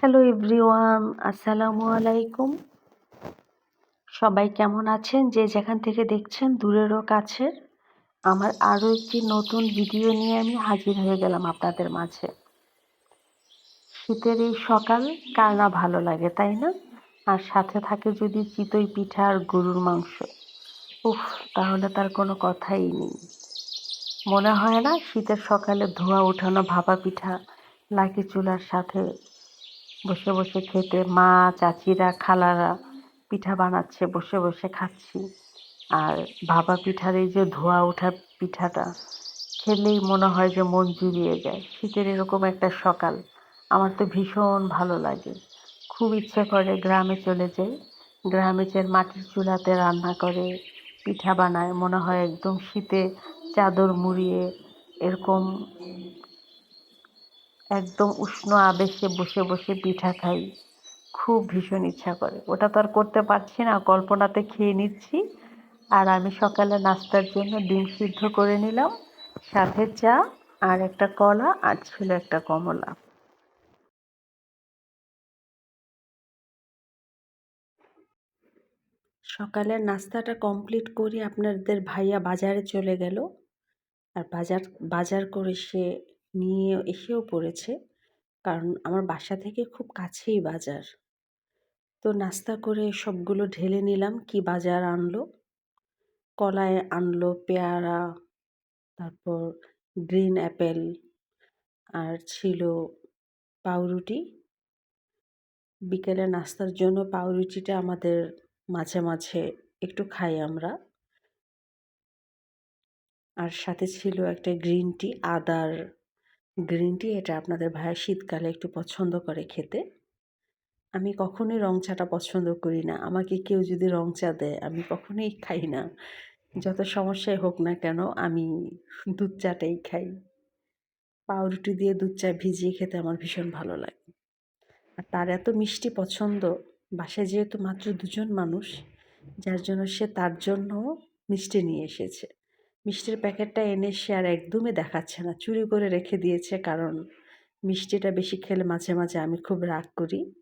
Hello everyone আসসালামু আলাইকুম সবাই কেমন আছেন? যে যেখান থেকে দেখছেন, দূরেরও কাছের, আমার আরও একটি নতুন ভিডিও নিয়ে আমি হাজির হয়ে গেলাম আপনাদের মাঝে। শীতের এই সকাল, কার না ভালো লাগে, তাই না? আর সাথে থাকে যদি চিতই পিঠা আর গরুর মাংস। উফ, তাহলে তার কোনো কথাই নেই। মনে হয় না শীতের সকালে ধোয়া ওঠানো ভাপা পিঠা লাকি চুলার সাথে বসে বসে খেতে মা, চাচিরা, খালারা পিঠা বানাচ্ছে, বসে বসে খাচ্ছি। আর ভাপা পিঠার এই যে ধোয়া ওঠা পিঠাটা, খেলেই মনে হয় যে মন জুড়িয়ে যায়। শীতের এরকম একটা সকাল, আমার তো ভীষণ ভালো লাগে। খুব ইচ্ছে করে গ্রামে চলে যাই। গ্রামে যে মাটির চুলাতে রান্না করে, পিঠা বানায়, মনে হয় একদম শীতে চাদর মুড়িয়ে এরকম একদম উষ্ণ আবেশে বসে বসে পিঠা খাই। খুব ভীষণ ইচ্ছা করে। ওটা তো আর করতে পারছি না, কল্পনাতে খেয়ে নিচ্ছি। আর আমি সকালে নাস্তার জন্য ডিম সিদ্ধ করে নিলাম, সাথে চা আর একটা কলা আর ছিল একটা কমলা। সকালের নাস্তাটা কমপ্লিট করে আপনাদের ভাইয়া বাজারে চলে গেল। আর বাজার বাজার করে সে নিয়ে এসেও পড়েছে। কারণ আমার বাসা থেকে খুব কাছেই বাজার। তো নাস্তা করে সবগুলো ঢেলে নিলাম, কি বাজার আনলো? কলায় আনলো, পেয়ারা, তারপর গ্রিন অ্যাপেল, আর ছিল পাউরুটি। বিকেলে নাস্তার জন্য পাউরুটিটা আমাদের মাঝে মাঝে একটু খাই আমরা। আর সাথে ছিল একটা গ্রিন টি, আদার গ্রিন টি এটা আপনাদের ভাইয়া শীতকালে একটু পছন্দ করে খেতে। আমি কখনোই রং চাটা পছন্দ করি না। আমাকে কেউ যদি রং চা দেয়, আমি কখনোই খাই না। যত সমস্যাই হোক না কেন, আমি দুধ চাটাই খাই। পাউরুটি দিয়ে দুধ চা ভিজিয়ে খেতে আমার ভীষণ ভালো লাগে। আর তার এত মিষ্টি পছন্দ, বাসায় যেহেতু মাত্র দুজন মানুষ, যার জন্য সে তার জন্য মিষ্টি নিয়ে এসেছে। মিষ্টির প্যাকেটটা এনে সে আর একদমই দেখাচ্ছে না। চুরি করে রেখে দিয়েছে কারণ মিষ্টিটা বেশি খেলে মাঝে মাঝে আমি খুব রাগ করি।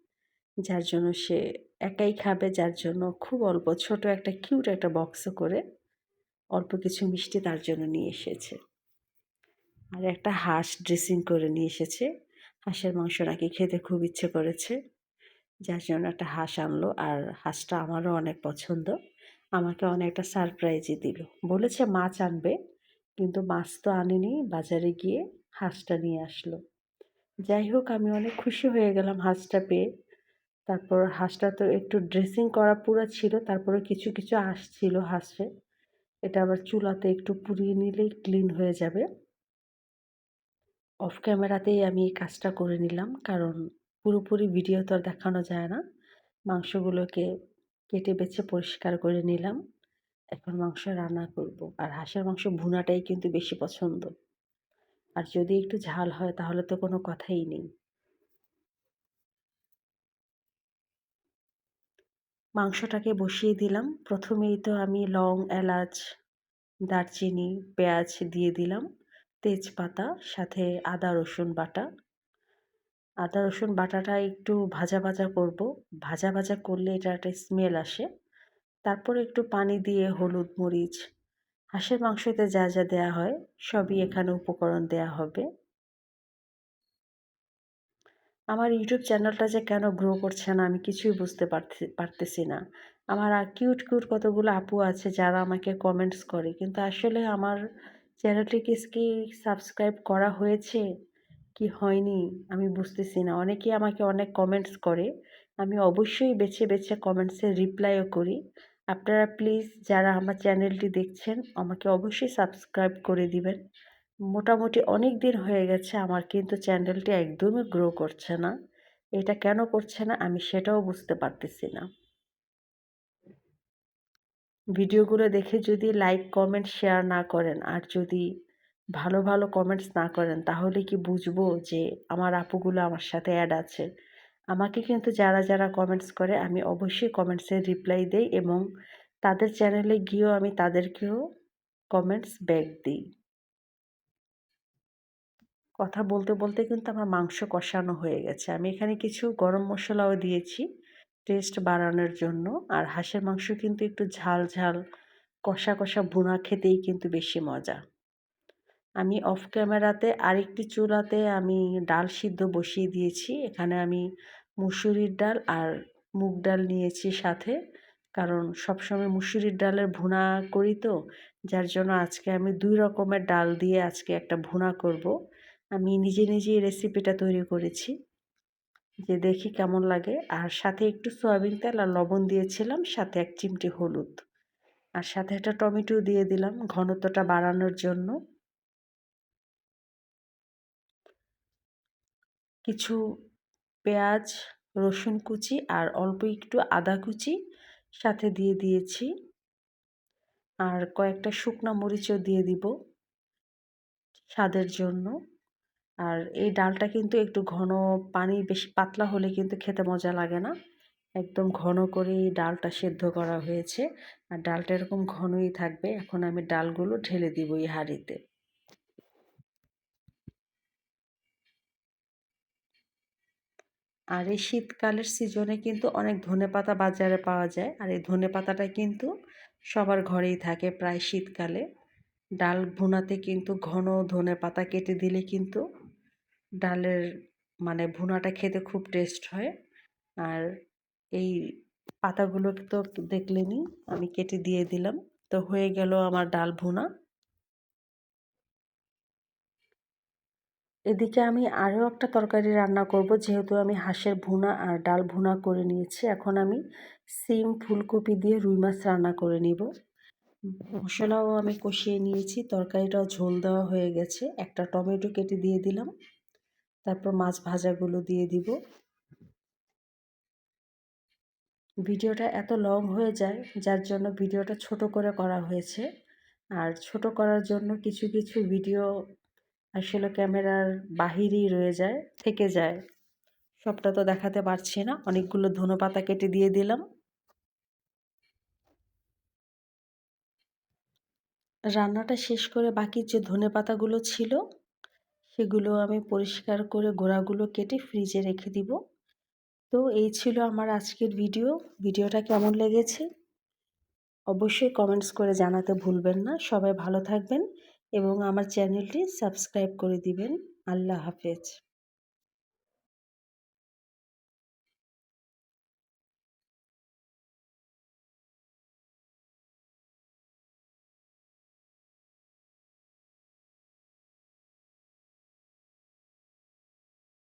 যার জন্য সে একাই খাবে, যার জন্য খুব অল্প, ছোট একটা কিউট একটা বক্স করে অল্প কিছু মিষ্টি তার জন্য নিয়ে এসেছে। আর একটা হাঁস ড্রেসিং করে নিয়ে এসেছে। হাঁসের মাংস নাকি খেতে খুব ইচ্ছে করেছে। যার জন্য একটা হাঁস আনলো। আর হাঁসটা আমারও অনেক পছন্দ। আমাকে অনেকটা সারপ্রাইজই দিল। বলেছে মাছ আনবে, কিন্তু মাছ তো আনেনি, বাজারে গিয়ে হাঁসটা নিয়ে আসলো। যাই হোক, আমি অনেক খুশি হয়ে গেলাম হাঁসটা পেয়ে। তারপর হাঁসটা তো একটু ড্রেসিং করা পুরো ছিল, তারপরে কিছু কিছু আসছিল হাঁসে। এটা আবার চুলাতে একটু পুড়িয়ে নিলেই ক্লিন হয়ে যাবে। অফ ক্যামেরাতেই আমি এই কাজটা করে নিলাম, কারণ পুরোপুরি ভিডিও তো আর দেখানো যায় না। মাংসগুলোকে কেটে বেছে পরিষ্কার করে নিলাম। এখন মাংস রান্না করব। আর হাঁসের মাংস ভুনাটাই কিন্তু বেশি পছন্দ। আর যদি একটু ঝাল হয় তাহলে তো কোনো কথাই নেই। মাংসটাকে বসিয়ে দিলাম। প্রথমেই তো আমি লং, এলাচ, দারচিনি, পেঁয়াজ দিয়ে দিলাম। তেজপাতা, সাথে আদা, রসুন বাটা। আদা, রসুন বাটাটা একটু ভাজা ভাজা করব। ভাজা ভাজা করলে এটা একটা স্মেল আসে। তারপরে একটু পানি দিয়ে হলুদ মরিচ, হাঁসের মাংসতে যা যা দেয়া হয়, সবই এখানে উপকরণ দেয়া হবে। আমার ইউটিউব চ্যানেলটা যে কেন গ্রো করছে না, আমি কিছুই বুঝতে পারতেছি না। আমার কিউট কিউট কতগুলো আপু আছে যারা আমাকে কমেন্টস করে, কিন্তু আসলে আমার চ্যানেলটিকে কি সাবস্ক্রাইব করা হয়েছে? কি হয়নি আমি বুঝতেছি না। অনেকেই আমাকে অনেক কমেন্টস করে। আমি অবশ্যই বেছে বেছে কমেন্টসে রিপ্লাইও করি। আপনারা প্লিজ যারা আমার চ্যানেলটি দেখছেন, আমাকে অবশ্যই সাবস্ক্রাইব করে দিবেন। মোটামুটি অনেক দিন হয়ে গেছে, আমার কিন্তু চ্যানেলটি একদমই গ্রো করছে না। এটা কেন করছে না আমি সেটাও বুঝতে পারতেছি না। ভিডিওগুলো দেখে যদি লাইক কমেন্ট শেয়ার না করেন, আর যদি ভালো ভালো কমেন্টস না করেন, তাহলে কি বুঝব যে আমার আপুগুলো আমার সাথে অ্যাড আছে? আমাকে কিন্তু যারা যারা কমেন্টস করে, আমি অবশ্যই কমেন্টসের রিপ্লাই দেই এবং তাদের চ্যানেলে গিয়েও আমি তাদেরকেও কমেন্টস ব্যাক দিই। কথা বলতে বলতে কিন্তু আমার মাংস কষানো হয়ে গেছে। আমি এখানে কিছু গরম মশলাও দিয়েছি টেস্ট বাড়ানোর জন্য, আর হাঁসের মাংস কিন্তু একটু ঝাল ঝাল, কষা কষা ভুনা খেতেই কিন্তু বেশি মজা। আমি অফ ক্যামেরাতে আরেকটি চুলাতে আমি ডাল সিদ্ধ বসিয়ে দিয়েছি। এখানে আমি মুসুরির ডাল আর মুগ ডাল নিয়েছি সাথে। কারণ সবসময় মুসুরির ডালের ভুনা করি তো, যার জন্য আজকে আমি দুই রকমের ডাল দিয়ে আজকে একটা ভুনা করব। আমি নিজে নিজেই রেসিপিটা তৈরি করেছি। যে দেখি কেমন লাগে। আর সাথে একটু সয়াবিন তেল আর লবণ দিয়েছিলাম, সাথে এক চিমটি হলুদ। আর সাথে একটা টমেটো দিয়ে দিলাম ঘনত্বটা বাড়ানোর জন্য। কিছু পেঁয়াজ, রসুন কুচি আর অল্প একটু আদা কুচি সাথে দিয়ে দিয়েছি। আর কয়েকটা শুকনো মরিচও দিয়ে দিব স্বাদের জন্য। আর এই ডালটা কিন্তু একটু ঘন, পানি বেশি পাতলা হলে কিন্তু খেতে মজা লাগে না। একদম ঘন করে এই ডালটা সেদ্ধ করা হয়েছে। আর ডালটা এরকম ঘনই থাকবে। এখন আমি ডালগুলো ঢেলে দিব এই হাঁড়িতে। আর এই শীতকালের সিজনে কিন্তু অনেক ধনে পাতা বাজারে পাওয়া যায়। আর এই ধনে পাতাটা কিন্তু সবার ঘরেই থাকে প্রায় শীতকালে। ডাল ভুনাতে কিন্তু ঘন ধনে পাতা কেটে দিলে কিন্তু ডালের মানে ভুনাটা খেতে খুব টেস্ট হয়। আর এই পাতাগুলো তো দেখলেনি আমি কেটে দিয়ে দিলাম। তো হয়ে গেল আমার ডাল ভুনা। এদিকে আমি আরও একটা তরকারি রান্না করব, যেহেতু আমি হাঁসের ভুনা আর ডাল ভুনা করে নিয়েছি। এখন আমি সিম, ফুলকপি দিয়ে রুই মাছ রান্না করে নিব। মশলাও আমি কষিয়ে নিয়েছি তরকারিটাও ঝোল দেওয়া হয়ে গেছে। একটা টমেটো কেটে দিয়ে দিলাম। তারপর মাছ ভাজাগুলো দিয়ে দিব। ভিডিওটা এত লং হয়ে যায়, যার জন্য ভিডিওটা ছোট করে করা হয়েছে। আর ছোট করার জন্য কিছু কিছু ভিডিও আসলে ক্যামেরার বাহিরেই রয়ে যায়, থেকে যায়। সবটা তো দেখাতে পারছি না, অনেকগুলো ধনে পাতা কেটে দিয়ে দিলাম। রান্নাটা শেষ করে বাকি যে ধনে পাতাগুলো ছিল, সেগুলো আমি পরিষ্কার করে গোড়াগুলো কেটে ফ্রিজে রেখে দিব। তো এই ছিল আমার আজকের ভিডিও। ভিডিওটা কেমন লেগেছে? অবশ্যই কমেন্টস করে জানাতে ভুলবেন না। সবাই ভালো থাকবেন। এবং আমার চ্যানেলটি সাবস্ক্রাইব করে দিবেন। আল্লাহ হাফেজ।